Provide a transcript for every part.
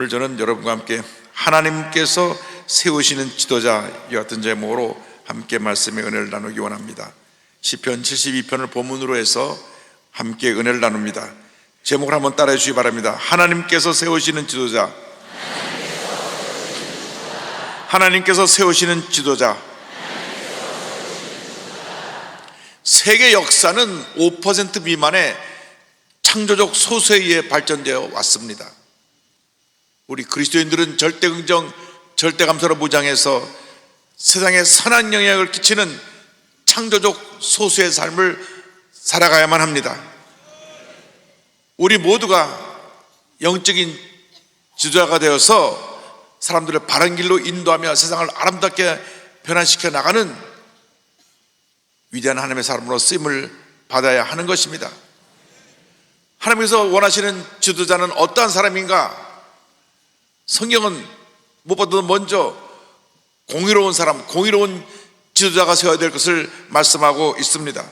오늘 저는 여러분과 함께 하나님께서 세우시는 지도자 이 같은 제목으로 함께 말씀의 은혜를 나누기 원합니다. 시편 72편을 본문으로 해서 함께 은혜를 나눕니다. 제목을 한번 따라해 주시기 바랍니다. 하나님께서 세우시는 지도자. 하나님께서 세우시는 지도자. 세계 역사는 5% 미만의 창조적 소수에 의해 발전되어 왔습니다. 우리 그리스도인들은 절대 긍정, 절대 감사로 무장해서 세상에 선한 영향을 끼치는 창조적 소수의 삶을 살아가야만 합니다. 우리 모두가 영적인 지도자가 되어서 사람들을 바른 길로 인도하며 세상을 아름답게 변화시켜 나가는 위대한 하나님의 사람으로 쓰임을 받아야 하는 것입니다. 하나님께서 원하시는 지도자는 어떠한 사람인가? 성경은 무엇보다도 먼저 공의로운 사람, 공의로운 지도자가 세워야 될 것을 말씀하고 있습니다.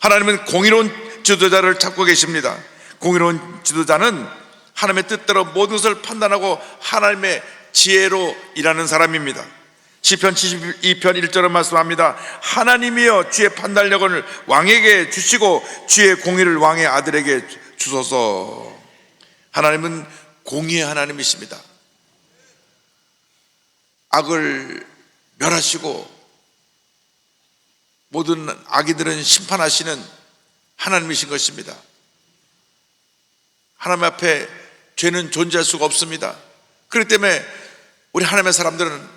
하나님은 공의로운 지도자를 찾고 계십니다. 공의로운 지도자는 하나님의 뜻대로 모든 것을 판단하고 하나님의 지혜로 일하는 사람입니다. 시편 72편 1절은 말씀합니다. 하나님이여 주의 판단력을 왕에게 주시고 주의 공의를 왕의 아들에게 주소서. 하나님은 공의의 하나님이십니다. 악을 멸하시고 모든 악이들은 심판하시는 하나님이신 것입니다. 하나님 앞에 죄는 존재할 수가 없습니다. 그렇기 때문에 우리 하나님의 사람들은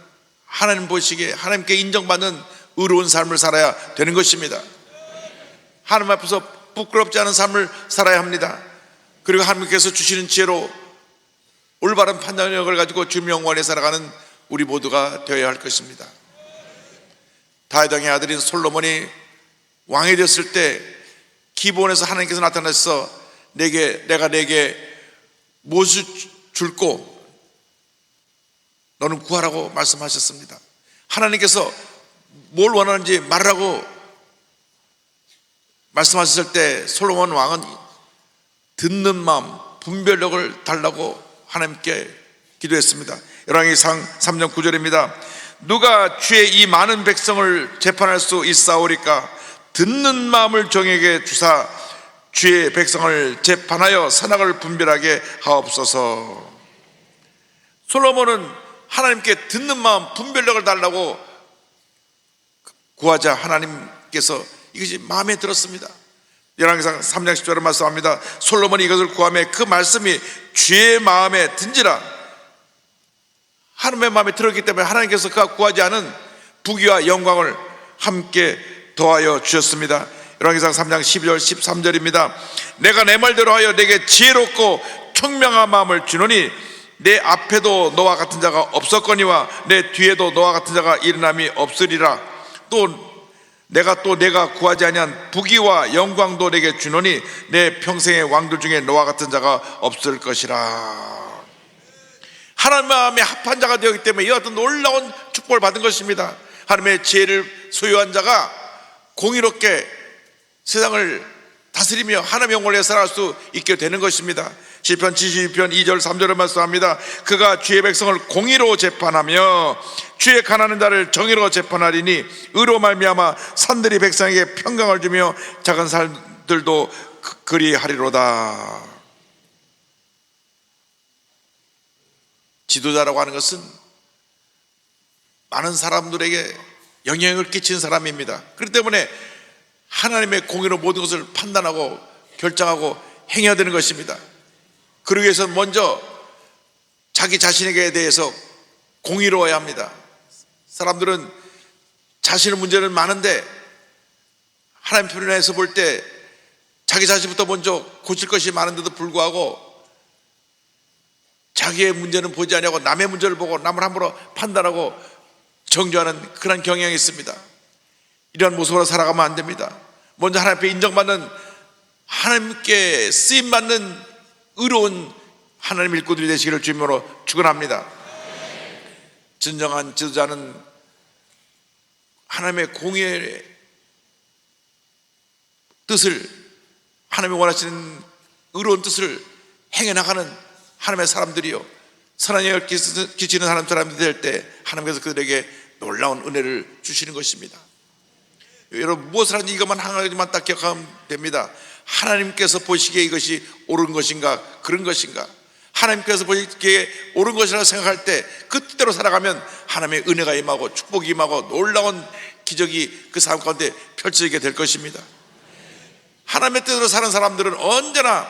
하나님 보시기에 하나님께 인정받는 의로운 삶을 살아야 되는 것입니다. 하나님 앞에서 부끄럽지 않은 삶을 살아야 합니다. 그리고 하나님께서 주시는 지혜로 올바른 판단력을 가지고 주명원에 살아가는 우리 모두가 되어야 할 것입니다. 다윗왕의 아들인 솔로몬이 왕이 됐을 때 기본에서 하나님께서 나타나서 내게 내가 내게 무엇을 줄고 너는 구하라고 말씀하셨습니다. 하나님께서 뭘 원하는지 말하라고 말씀하셨을 때 솔로몬 왕은 듣는 마음, 분별력을 달라고 하나님께 기도했습니다. 열왕기상 3장 9절입니다. 누가 주의 이 많은 백성을 재판할 수 있사오리까 듣는 마음을 종에게 주사 주의 백성을 재판하여 선악을 분별하게 하옵소서. 솔로몬은 하나님께 듣는 마음 분별력을 달라고 구하자 하나님께서 이것이 마음에 들었습니다. 열왕기상 3장 10절을 말씀합니다. 솔로몬이 이것을 구하며 그 말씀이 주의 마음에 든지라 하나님의 마음에 들었기 때문에 하나님께서 그가 구하지 않은 부귀와 영광을 함께 더하여 주셨습니다. 열왕기상 3장 12절 13절입니다. 내가 내 말대로 하여 내게 지혜롭고 청명한 마음을 주노니 내 앞에도 너와 같은 자가 없었거니와 내 뒤에도 너와 같은 자가 일어남이 없으리라. 또 내가 또 내가 구하지 아니한 부귀와 영광도 내게 주노니 내 평생의 왕들 중에 너와 같은 자가 없을 것이라. 하나님의 마음에 합한 자가 되었기 때문에 이와 같은 놀라운 축복을 받은 것입니다. 하나님의 지혜를 소유한 자가 공의롭게 세상을 다스리며 하나님의 영혼에 살아갈 수 있게 되는 것입니다. 시편 72편 2절 3절을 말씀합니다. 그가 주의 백성을 공의로 재판하며 주의 가난한 자를 정의로 재판하리니 의로 말미암아 산들이 백성에게 평강을 주며 작은 살들도 그- 그리하리로다. 지도자라고 하는 것은 많은 사람들에게 영향을 끼친 사람입니다. 그렇기 때문에 하나님의 공의로 모든 것을 판단하고 결정하고 행해야 되는 것입니다. 그러기 위해서 먼저 자기 자신에게 대해서 공의로워야 합니다. 사람들은 자신의 문제는 많은데 하나님 편에서 볼 때 자기 자신부터 먼저 고칠 것이 많은데도 불구하고 자기의 문제는 보지 아니하고 남의 문제를 보고 남을 함부로 판단하고 정죄하는 그런 경향이 있습니다. 이러한 모습으로 살아가면 안 됩니다. 먼저 하나님 앞에 인정받는 하나님께 쓰임 받는 의로운 하나님 일꾼들이 되시기를 주님으로 축원합니다. 진정한 지도자는 하나님의 공의의 뜻을 하나님이 원하시는 의로운 뜻을 행해 나가는 하나님의 사람들이요 선한 영을 끼치- 끼치는 사람 사람들이 될 때 하나님께서 그들에게 놀라운 은혜를 주시는 것입니다. 여러분 무엇을 하는지 이것만 한 가지만 딱 기억하면 됩니다. 하나님께서 보시기에 이것이 옳은 것인가 그런 것인가 하나님께서 보시기에 옳은 것이라고 생각할 때그 뜻대로 살아가면 하나님의 은혜가 임하고 축복이 임하고 놀라운 기적이 그 삶 가운데 펼쳐지게 될 것입니다. 하나님의 뜻으로 사는 사람들은 언제나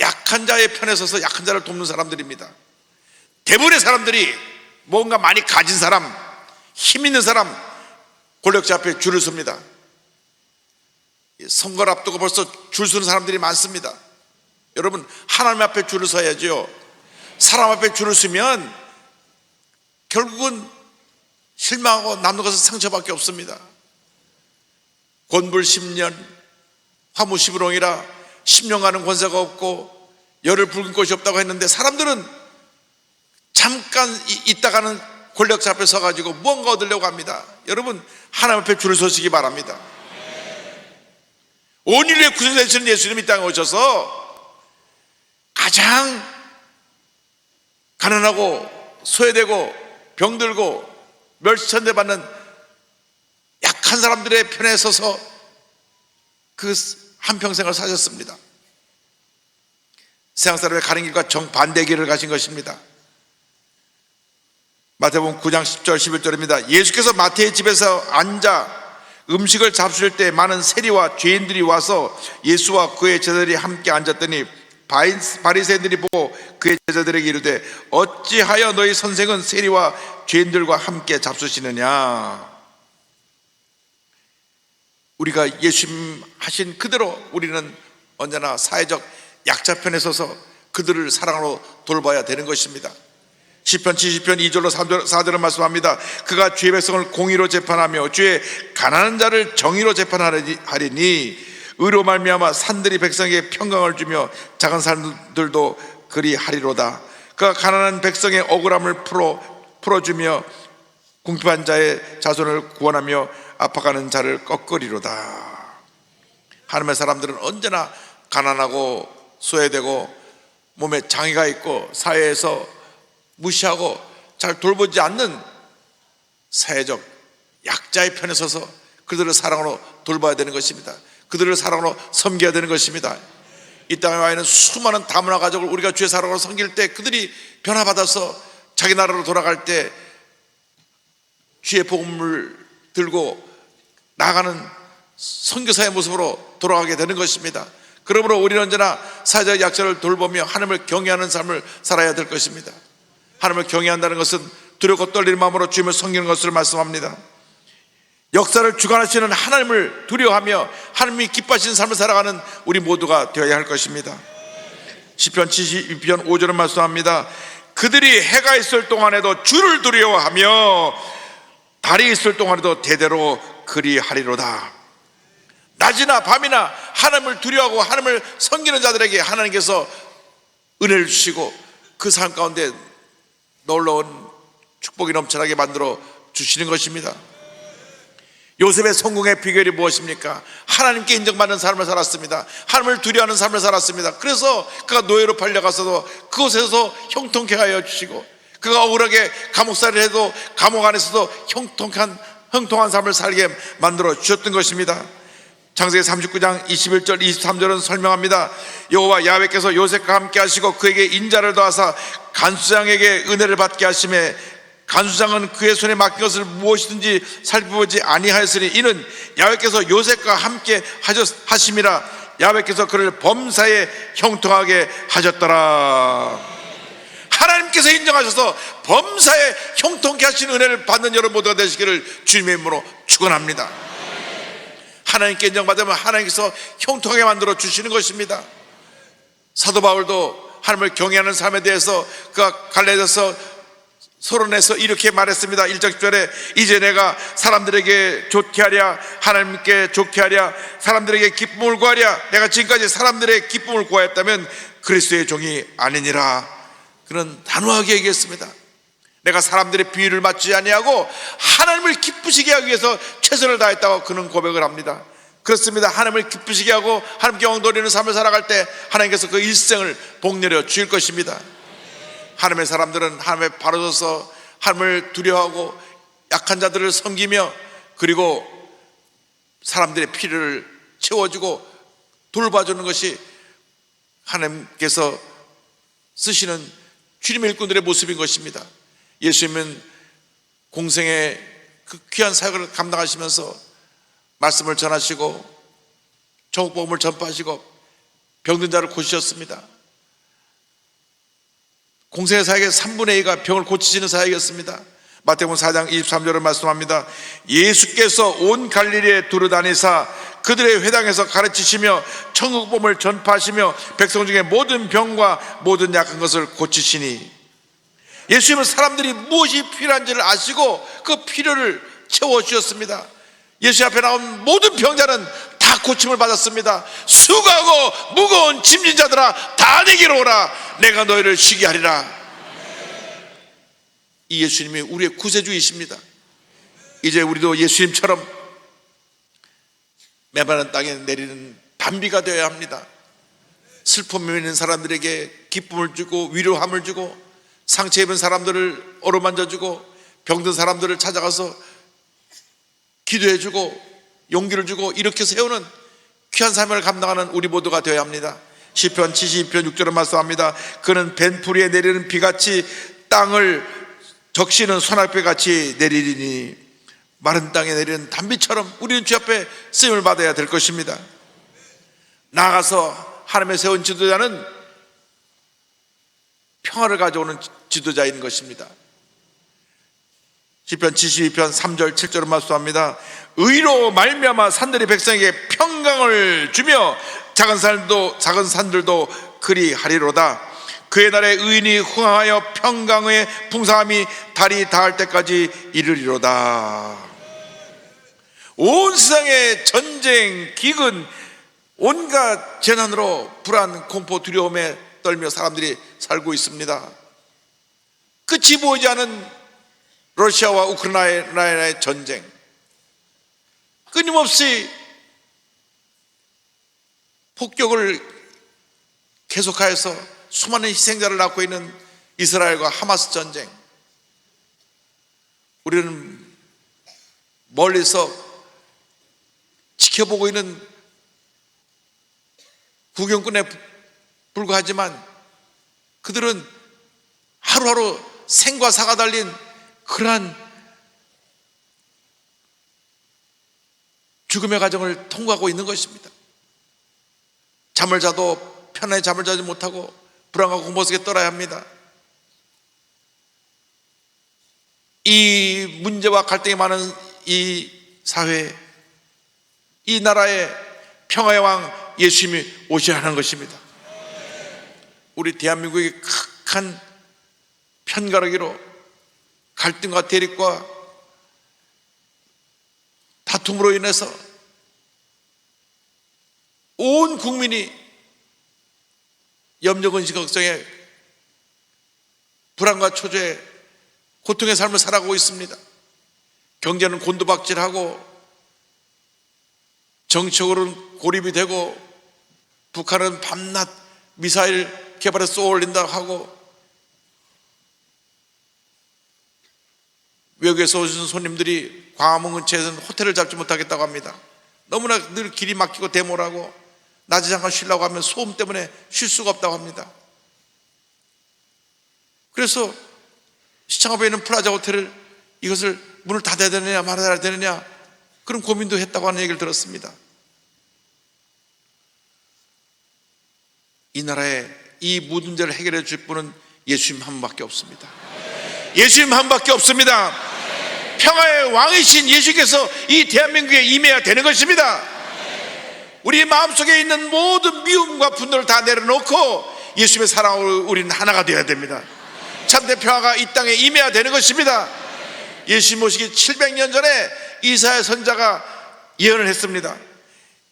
약한 자의 편에 서서 약한 자를 돕는 사람들입니다. 대부분의 사람들이 뭔가 많이 가진 사람, 힘 있는 사람, 권력자 앞에 줄을 섭니다. 선거를 앞두고 벌써 줄 서는 사람들이 많습니다. 여러분, 하나님 앞에 줄을 서야죠. 사람 앞에 줄을 서면 결국은 실망하고 남는 것은 상처밖에 없습니다. 권불 10년, 화무 10으롱이라 10년 가는 권세가 없고 열을 붉은 곳이 없다고 했는데 사람들은 잠깐 이- 있다가는 권력자 앞에 서가지고 무언가 얻으려고 합니다. 여러분 하나님 앞에 줄을 서시기 바랍니다. 온 인류의 구원되시는 예수님이 이 땅에 오셔서 가장 가난하고 소외되고 병들고 멸시천대 받는 약한 사람들의 편에 서서 그 한평생을 사셨습니다. 세상 사람의 가는 길과 정반대 길을 가신 것입니다. 마태복음 9장 10절 11절입니다. 예수께서 마태의 집에서 앉아 음식을 잡수실 때 많은 세리와 죄인들이 와서 예수와 그의 제자들이 함께 앉았더니 바리새인들이 보고 그의 제자들에게 이르되 어찌하여 너희 선생은 세리와 죄인들과 함께 잡수시느냐 우리가 예수님 하신 그대로 우리는 언제나 사회적 약자 편에 서서 그들을 사랑으로 돌봐야 되는 것입니다. 시편 70편 2절로 3절, 4절은 말씀합니다. 그가 주의 백성을 공의로 재판하며 주의 가난한 자를 정의로 재판하리니 의로 말미암아 산들이 백성에게 평강을 주며 작은 산들도 그리 하리로다. 그가 가난한 백성의 억울함을 풀어 풀어주며 궁핍한 자의 자손을 구원하며 아파가는 자를 꺾으리로다. 하나님의 사람들은 언제나 가난하고 소외되고 몸에 장애가 있고 사회에서 무시하고 잘 돌보지 않는 사회적 약자의 편에 서서 그들을 사랑으로 돌봐야 되는 것입니다. 그들을 사랑으로 섬겨야 되는 것입니다. 이 땅에 와 있는 수많은 다문화 가족을 우리가 주의 사랑으로 섬길 때 그들이 변화받아서 자기 나라로 돌아갈 때 주의 복음을 들고 나가는 선교사의 모습으로 돌아가게 되는 것입니다. 그러므로 우리는 언제나 사회적 약자를 돌보며 하나님을 경외하는 삶을 살아야 될 것입니다. 하나님을 경외한다는 것은 두렵고 떨리는 마음으로 주님을 섬기는 것을 말씀합니다. 역사를 주관하시는 하나님을 두려워하며 하나님이 기뻐하시는 삶을 살아가는 우리 모두가 되어야 할 것입니다. 시편 72편 5절은 말씀합니다. 그들이 해가 있을 동안에도 주를 두려워하며 달이 있을 동안에도 대대로 그리하리로다. 낮이나 밤이나 하나님을 두려워하고 하나님을 섬기는 자들에게 하나님께서 은혜를 주시고 그 삶 가운데 놀라운 축복이 넘쳐나게 만들어 주시는 것입니다. 요셉의 성공의 비결이 무엇입니까? 하나님께 인정받는 삶을 살았습니다. 하나님을 두려워하는 삶을 살았습니다. 그래서 그가 노예로 팔려가서도 그곳에서 형통케 하여 주시고 그가 억울하게 감옥살이를 해도 감옥 안에서도 형통한 형통한 삶을 살게 만들어 주셨던 것입니다. 창세기 39장 21절 23절은 설명합니다. 여호와 야훼께서 요셉과 함께 하시고 그에게 인자를 더하사 간수장에게 은혜를 받게 하심에 간수장은 그의 손에 맡긴 것을 무엇이든지 살펴보지 아니하였으니 이는 야훼께서 요셉과 함께 하심이라 야훼께서 그를 범사에 형통하게 하셨더라. 하나님께서 인정하셔서 범사에 형통케 하신 은혜를 받는 여러분 모두가 되시기를 주님의 이름으로 축원합니다. 하나님께 인정받으면 하나님께서 형통하게 만들어 주시는 것입니다. 사도 바울도 하나님을 경외하는 삶에 대해서 그가 갈라져서 서론에서 이렇게 말했습니다. 1장 10절에 이제 내가 사람들에게 좋게 하랴 하나님께 좋게 하랴 사람들에게 기쁨을 구하랴 내가 지금까지 사람들의 기쁨을 구하였다면 그리스도의 종이 아니니라 그는 단호하게 얘기했습니다. 내가 사람들의 비위를 맞지 아니하고 하나님을 기쁘시게 하기 위해서 최선을 다했다고 그는 고백을 합니다. 그렇습니다. 하나님을 기쁘시게 하고 하나님께 영도리는 삶을 살아갈 때 하나님께서 그 일생을 복내려 주실 것입니다. 하나님의 사람들은 하나님의 바로 서서 하나님을 두려워하고 약한 자들을 섬기며 그리고 사람들의 필요를 채워주고 돌봐주는 것이 하나님께서 쓰시는 주님의 일꾼들의 모습인 것입니다. 예수님은 공생의 그 귀한 사역을 감당하시면서 말씀을 전하시고 정복음을 전파하시고 병든 자를 고치셨습니다. 공생의 사역의 3분의 2가 병을 고치시는 사역이었습니다. 마태복음 4장 23절을 말씀합니다. 예수께서 온 갈릴리에 두루다니사 그들의 회당에서 가르치시며 천국복음을 전파하시며 백성 중에 모든 병과 모든 약한 것을 고치시니 예수님은 사람들이 무엇이 필요한지를 아시고 그 필요를 채워 주셨습니다. 예수 앞에 나온 모든 병자는 다 고침을 받았습니다. 수고하고 무거운 짐진 자들아 다 내게로 오라. 내가 너희를 쉬게 하리라. 이 예수님이 우리의 구세주이십니다. 이제 우리도 예수님처럼 메마른 땅에 내리는 단비가 되어야 합니다. 슬픔이 있는 사람들에게 기쁨을 주고 위로함을 주고 상처 입은 사람들을 어루만져 주고 병든 사람들을 찾아가서 기도해 주고 용기를 주고 이렇게 세우는 귀한 삶을 감당하는 우리 모두가 되어야 합니다. 시편 72편 6절을 말씀합니다. 그는 벤풀이에 내리는 비같이 땅을 적시는 소낙비 같이 내리리니 마른 땅에 내리는 단비처럼 우리는 주 앞에 쓰임을 받아야 될 것입니다. 나아가서 하나님의 세운 지도자는 평화를 가져오는 지도자인 것입니다. 시편 72편 3절 7절을 말씀합니다. 의로 말미암아 산들이 백성에게 평강을 주며 작은 산도 작은 산들도 그리 하리로다. 그의 날에 의인이 흥하여 평강의 풍성함이 달이 닿을 때까지 이르리로다. 온 세상의 전쟁, 기근, 온갖 재난으로 불안, 공포, 두려움에 떨며 사람들이 살고 있습니다. 끝이 보이지 않은 러시아와 우크라이나의 전쟁. 끊임없이 폭격을 계속하여서 수많은 희생자를 낳고 있는 이스라엘과 하마스 전쟁. 우리는 멀리서 지켜보고 있는 구경꾼에 불과하지만 그들은 하루하루 생과 사가 달린 그러한 죽음의 과정을 통과하고 있는 것입니다. 잠을 자도 편안히 잠을 자지 못하고 불안과 공포 속에 떨어야 합니다. 이 문제와 갈등이 많은 이 사회, 이 나라의 평화의 왕 예수님이 오셔야 하는 것입니다. 우리 대한민국의 극한 편가르기로 갈등과 대립과 다툼으로 인해서 온 국민이 염려 근심 걱정에 불안과 초조에 고통의 삶을 살아가고 있습니다. 경제는 곤두박질하고 정치적으로는 고립이 되고 북한은 밤낮 미사일 개발에 쏘올린다 하고 외국에서 오신 손님들이 광화문 근처에서는 호텔을 잡지 못하겠다고 합니다. 너무나 늘 길이 막히고 대모라고 낮에 잠깐 쉬려고 하면 소음 때문에 쉴 수가 없다고 합니다. 그래서 시청 앞에 있는 플라자 호텔을 이것을 문을 닫아야 되느냐 말아야 되느냐 그런 고민도 했다고 하는 얘기를 들었습니다. 이 나라에 이 모든 문제를 해결해 줄 분은 예수님 한 분밖에 없습니다. 예수님 한 분밖에 없습니다. 평화의 왕이신 예수께서 이 대한민국에 임해야 되는 것입니다. 우리 마음속에 있는 모든 미움과 분노를 다 내려놓고 예수님의 사랑으로 우리는 하나가 되어야 됩니다. 참된 평화가 이 땅에 임해야 되는 것입니다. 예수님 모시기 700년 전에 이사야 선자가 예언을 했습니다.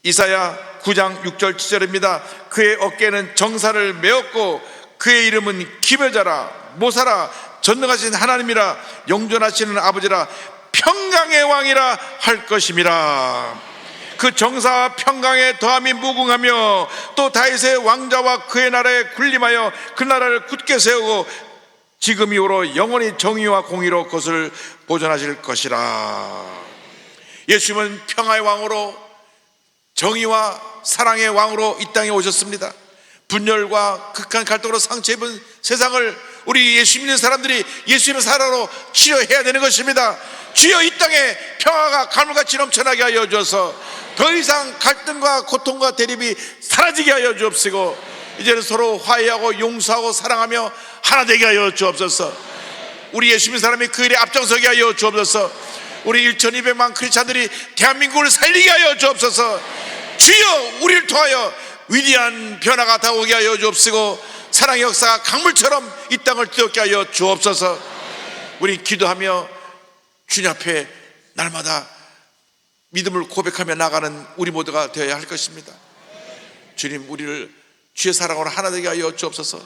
이사야 9장 6절 7절입니다. 그의 어깨는 정사를 메었고 그의 이름은 기별자라 모사라 전능하신 하나님이라 영존하시는 아버지라 평강의 왕이라 할 것임이라. 그 정사와 평강에 더함이 무궁하며 또 다윗의 왕자와 그의 나라에 군림하여 그 나라를 굳게 세우고 지금 이후로 영원히 정의와 공의로 그것을 보존하실 것이라. 예수님은 평화의 왕으로 정의와 사랑의 왕으로 이 땅에 오셨습니다. 분열과 극한 갈등으로 상처 입은 세상을 우리 예수 믿는 사람들이 예수님의 사랑으로 치료해야 되는 것입니다. 주여 이 땅에 평화가 가물같이 넘쳐나게 하여 주어서 더 이상 갈등과 고통과 대립이 사라지게 하여 주옵시고 이제는 서로 화해하고 용서하고 사랑하며 하나 되게 하여 주옵소서. 우리 예수 믿는 사람이 그 일에 앞장서게 하여 주옵소서. 우리 1200만 크리스찬들이 대한민국을 살리게 하여 주옵소서. 주여 우리를 통하여 위대한 변화가 다오게 하여 주옵시고 사랑의 역사가 강물처럼 이 땅을 뜨겁게 하여 주옵소서. 우리 기도하며 주님 앞에 날마다 믿음을 고백하며 나가는 우리 모두가 되어야 할 것입니다. 주님 우리를 주의 사랑으로 하나 되게 하여 주옵소서.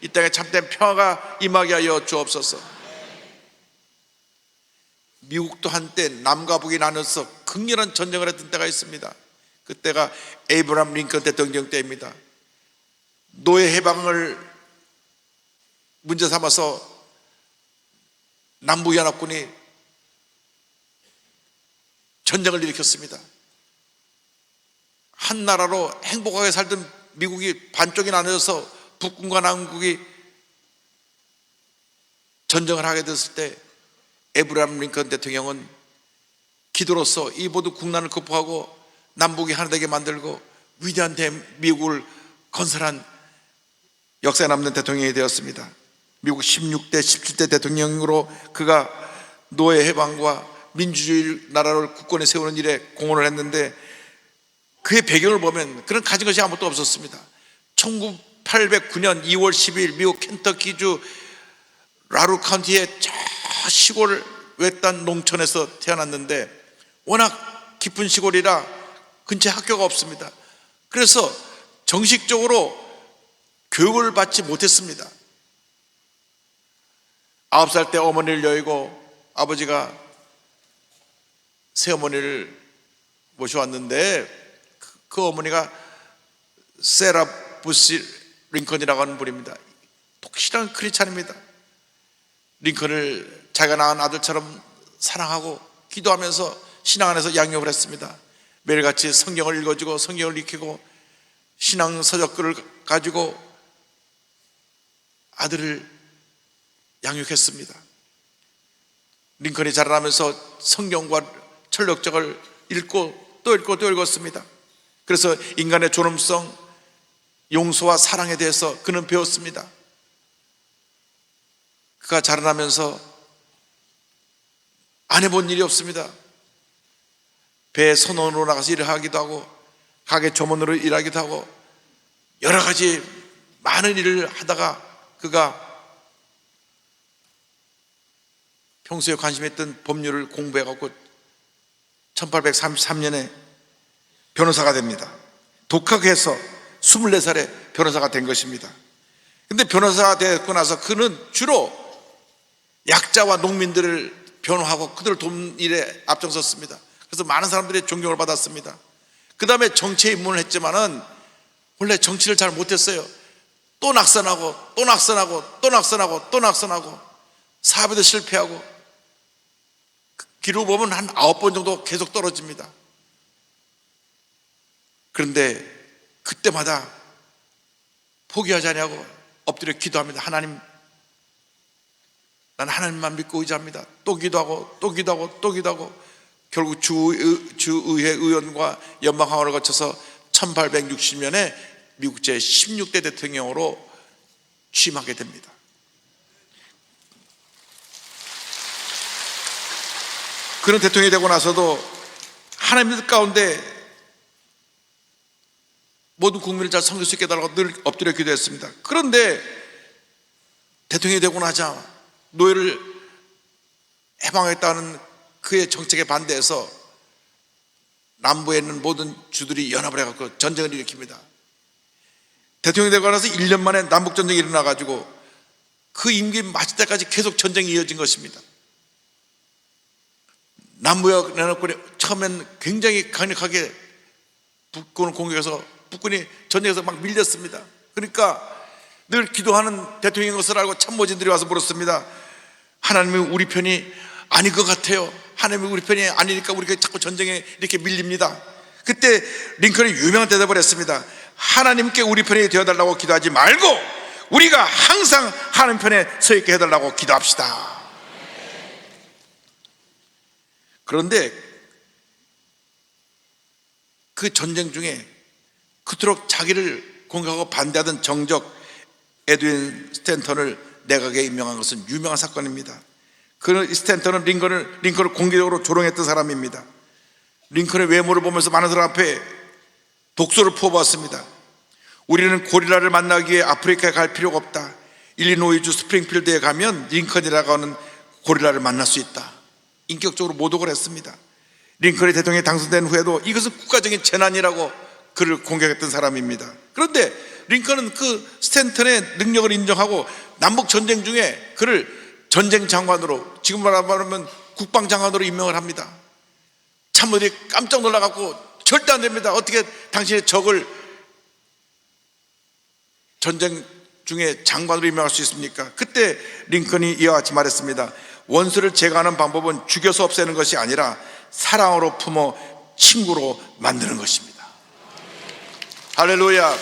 이 땅에 참된 평화가 임하게 하여 주옵소서. 미국도 한때 남과 북이 나눠서 극렬한 전쟁을 했던 때가 있습니다. 그때가 에이브람 링컨 대통령 때입니다. 노예 해방을 문제 삼아서 남부연합군이 전쟁을 일으켰습니다 한 나라로 행복하게 살던 미국이 반쪽이 나눠져서 북군과 남국이 전쟁을 하게 됐을 때 에브라함 링컨 대통령은 기도로서 이 모두 국난을 극복하고 남북이 하나 되게 만들고 위대한 대미국을 건설한 역사에 남는 대통령이 되었습니다. 미국 16대, 17대 대통령으로 그가 노예 해방과 민주주의 나라를 국권에 세우는 일에 공헌을 했는데 그의 배경을 보면 그런 가진 것이 아무것도 없었습니다. 1809년 2월 12일 미국 켄터키주 라루 카운티의 저 시골 외딴 농촌에서 태어났는데 워낙 깊은 시골이라 근처에 학교가 없습니다. 그래서 정식적으로 교육을 받지 못했습니다. 아홉 살 때 어머니를 여의고 아버지가 새어머니를 모셔왔는데 그, 그 어머니가 세라 부시 링컨이라고 하는 분입니다. 독실한 크리스찬입니다. 링컨을 자기가 낳은 아들처럼 사랑하고 기도하면서 신앙 안에서 양육을 했습니다. 매일같이 성경을 읽어주고 성경을 익히고 신앙 서적글을 가지고 아들을 양육했습니다. 링컨이 자라나면서 성경과 철력적을 읽고 또 읽고 또 읽었습니다. 그래서 인간의 존엄성, 용서와 사랑에 대해서 그는 배웠습니다. 그가 자라나면서 안 해본 일이 없습니다. 배 선원으로 나가서 일을 하기도 하고 가게 조문으로 일하기도 하고 여러 가지 많은 일을 하다가 그가 평소에 관심했던 법률을 공부해갖고 1833년에 변호사가 됩니다. 독학해서 24살에 변호사가 된 것입니다. 근데 변호사가 되고 나서 그는 주로 약자와 농민들을 변호하고 그들을 돕는 일에 앞장섰습니다. 그래서 많은 사람들의 존경을 받았습니다. 그 다음에 정치에 입문을 했지만은 원래 정치를 잘 못했어요. 또 낙선하고 또 낙선하고 또 낙선하고 또 낙선하고 사업에도 실패하고 기록 보면 한 아홉 번 정도 계속 떨어집니다. 그런데 그때마다 포기하지 않냐고 엎드려 기도합니다. 하나님, 난 하나님만 믿고 의지합니다. 또 기도하고 또 기도하고 또 기도하고 결국 주, 주의회 의원과 연방항원을 거쳐서 1860년에 미국 제 16대 대통령으로 취임하게 됩니다. 그런 대통령이 되고 나서도 하나님의 뜻 가운데 모든 국민을 잘 섬길 수 있게 해달라고 늘 엎드려 기도했습니다. 그런데 대통령이 되고 나자 노예를 해방했다는 그의 정책에 반대해서 남부에 있는 모든 주들이 연합을 해갖고 전쟁을 일으킵니다. 대통령이 되고 나서 1년 만에 남북전쟁이 일어나가지고 그 임기 마칠 때까지 계속 전쟁이 이어진 것입니다. 남부역 연합군이 처음엔 굉장히 강력하게 북군을 공격해서 북군이 전쟁에서 막 밀렸습니다. 그러니까 늘 기도하는 대통령인 것을 알고 참모진들이 와서 물었습니다. 하나님이 우리 편이 아닌 것 같아요. 하나님이 우리 편이 아니니까 우리가 자꾸 전쟁에 이렇게 밀립니다. 그때 링컨이 유명한 대답을 했습니다. 하나님께 우리 편이 되어달라고 기도하지 말고 우리가 항상 하나님 편에 서 있게 해달라고 기도합시다. 그런데 그 전쟁 중에 그토록 자기를 공격하고 반대하던 정적 에드윈 스탠턴을 내각에 임명한 것은 유명한 사건입니다. 그 스탠턴은 링컨을 링컨을 공개적으로 조롱했던 사람입니다. 링컨의 외모를 보면서 많은 사람 앞에 독소를 퍼부었습니다. 우리는 고릴라를 만나기 위해 아프리카에 갈 필요가 없다. 일리노이주 스프링필드에 가면 링컨이라고 하는 고릴라를 만날 수 있다. 인격적으로 모독을 했습니다. 링컨이 대통령에 당선된 후에도 이것은 국가적인 재난이라고 그를 공격했던 사람입니다. 그런데 링컨은 그 스탠턴의 능력을 인정하고 남북 전쟁 중에 그를 전쟁 장관으로 지금 말하면 국방 장관으로 임명을 합니다. 참모들이 깜짝 놀라갖고 절대 안 됩니다. 어떻게 당신의 적을 전쟁 중에 장관으로 임명할 수 있습니까? 그때 링컨이 이와 같이 말했습니다. 원수를 제거하는 방법은 죽여서 없애는 것이 아니라 사랑으로 품어 친구로 만드는 것입니다. 할렐루야.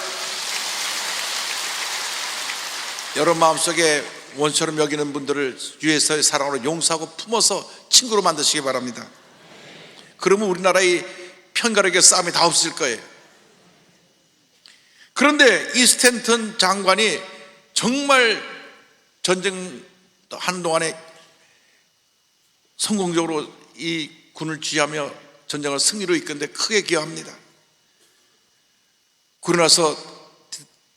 여러분 마음속에 원수처럼 여기는 분들을 위해서의 사랑으로 용서하고 품어서 친구로 만드시기 바랍니다. 그러면 우리나라의 편가르게 싸움이 다 없을 거예요. 그런데 이 스탠턴 장관이 정말 전쟁 하는 동안에 성공적으로 이 군을 지휘하며 전쟁을 승리로 이끈데 크게 기여합니다. 그러고 나서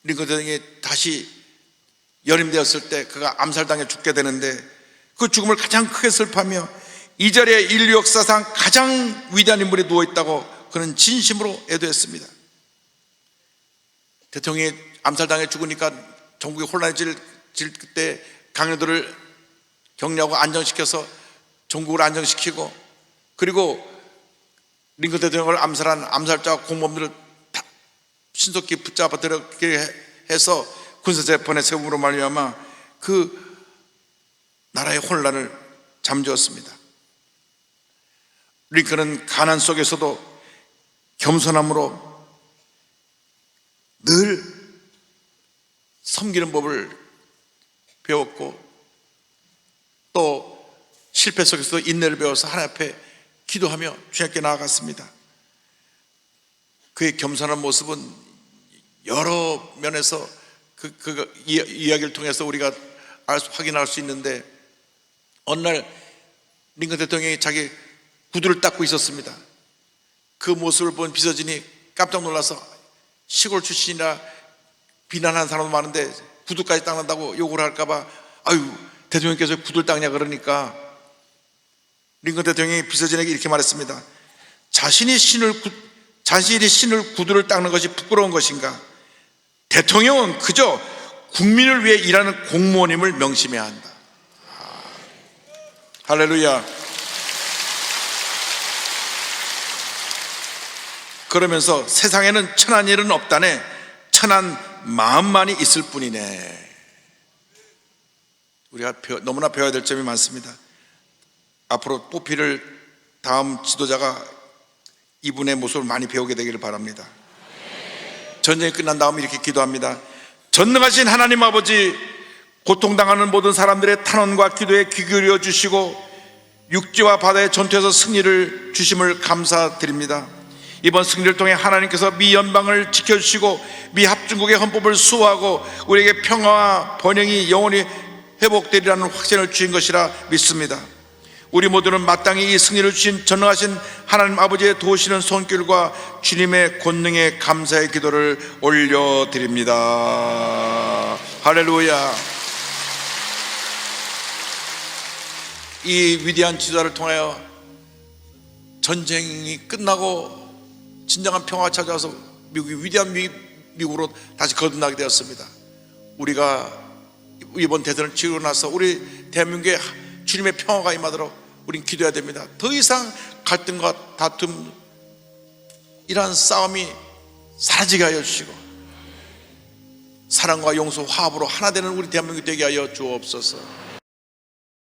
링컨 대통령이 다시 연임되었을 때 그가 암살당해 죽게 되는데 그 죽음을 가장 크게 슬퍼하며 이 자리에 인류 역사상 가장 위대한 인물이 누워 있다고 그는 진심으로 애도했습니다. 대통령이 암살당해 죽으니까 전국이 혼란해질 때 강요들을 격려하고 안정시켜서 전국을 안정시키고 그리고 링컨 대통령을 암살한 암살자 공범들을 다 신속히 붙잡아 들어게 해서 군사재판의 세움으로 말미암아 그 나라의 혼란을 잠재웠습니다. 링컨은 가난 속에서도 겸손함으로 늘 섬기는 법을 배웠고 또 실패 속에서도 인내를 배워서 하나님 앞에 기도하며 주님께 나아갔습니다. 그의 겸손한 모습은 여러 면에서 그, 그 이- 이야기를 통해서 우리가 알 수, 확인할 수 있는데 어느 날 링컨 대통령이 자기 구두를 닦고 있었습니다. 그 모습을 본 비서진이 깜짝 놀라서 시골 출신이라 비난하는 사람도 많은데 구두까지 닦는다고 욕을 할까봐 아유 대통령께서 구두를 닦냐 그러니까 링컨 대통령이 비서진에게 이렇게 말했습니다. 자신이 신을 구, 자신이 신을 구두를 닦는 것이 부끄러운 것인가? 대통령은 그저 국민을 위해 일하는 공무원임을 명심해야 한다. 아, 할렐루야. 그러면서 세상에는 천한 일은 없다네 천한 마음만이 있을 뿐이네. 우리가 너무나 배워야 될 점이 많습니다. 앞으로 뽑히를 다음 지도자가 이분의 모습을 많이 배우게 되기를 바랍니다. 전쟁이 끝난 다음 이렇게 기도합니다. 전능하신 하나님 아버지, 고통당하는 모든 사람들의 탄원과 기도에 귀 기울여 주시고 육지와 바다의 전투에서 승리를 주심을 감사드립니다. 이번 승리를 통해 하나님께서 미 연방을 지켜주시고 미 합중국의 헌법을 수호하고 우리에게 평화와 번영이 영원히 회복되리라는 확신을 주신 것이라 믿습니다. 우리 모두는 마땅히 이 승리를 주신 전능하신 하나님 아버지의 도우시는 손길과 주님의 권능에 감사의 기도를 올려드립니다. 할렐루야. 이 위대한 지도자를 통하여 전쟁이 끝나고 진정한 평화가 찾아와서 미국이 위대한 미, 미국으로 다시 거듭나게 되었습니다. 우리가 이번 대선을 치르고 나서 우리 대한민국에 주님의 평화가 임하도록 우린 기도해야 됩니다. 더 이상 갈등과 다툼 이러한 싸움이 사라지게 하여 주시고 사랑과 용서, 화합으로 하나 되는 우리 대한민국 되게 하여 주옵소서.